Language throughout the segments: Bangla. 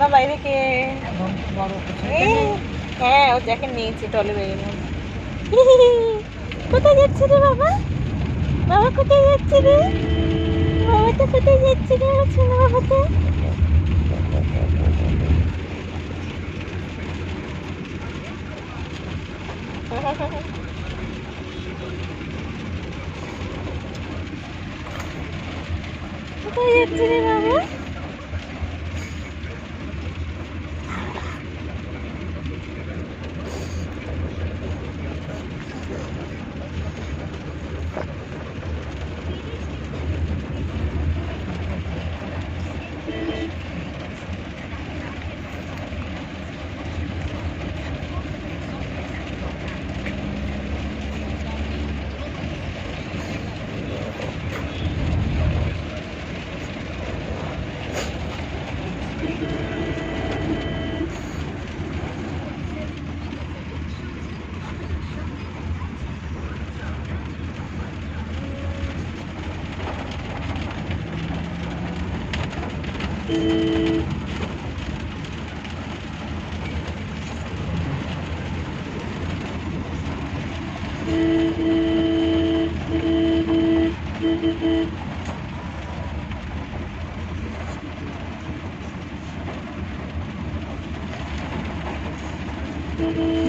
বা বাইরে কে বড় কিছু এই, হ্যাঁ ও জ্যাকেট নিয়েছি টলে বেরিয়ে কোথায় যাচ্ছে রে বাবা? বাবা কোথায় যাচ্ছে রে? বাবা তো কোথায় যাচ্ছে রে আমার ছোট বাবা তো কোথায় যাচ্ছে রে বাবা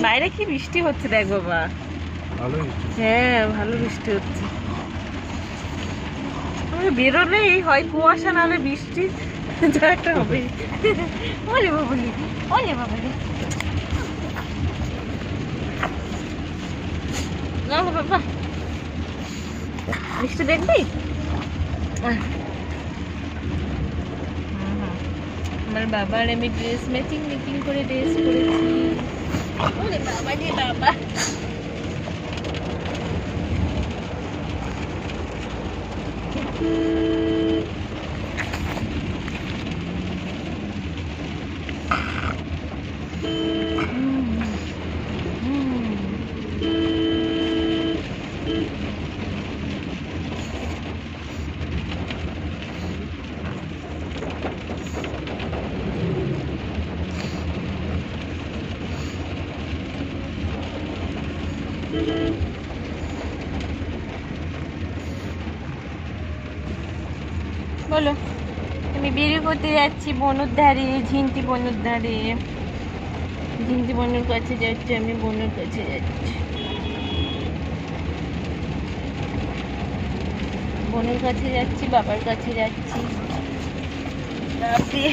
বাইরে কি বৃষ্টি হচ্ছে দেখ বাবা? হ্যাঁ ভালো বৃষ্টি হচ্ছে। বেরোলেই হয় কুয়াশা নাহলে বৃষ্টি। যা হবে ওলে বাবুলি ওলে বাবুলি। আমার বাবার আমি ড্রেস ম্যাচিং ম্যাচিং করে ড্রেস করেছি। বাবা রে বাবা। বলো। আমি বেরিয়ে করতে যাচ্ছি বনুর ধারে, ঝিন্তি বনুর ধারে। ঝিন্তি বনুর কাছে যাচ্ছি, আমি বনুর কাছে যাচ্ছি। বনুর কাছে যাচ্ছি, বাবার কাছে যাচ্ছি। তারপরে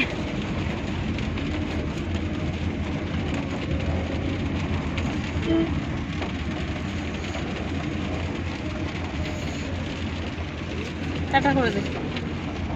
টাটা করে দে।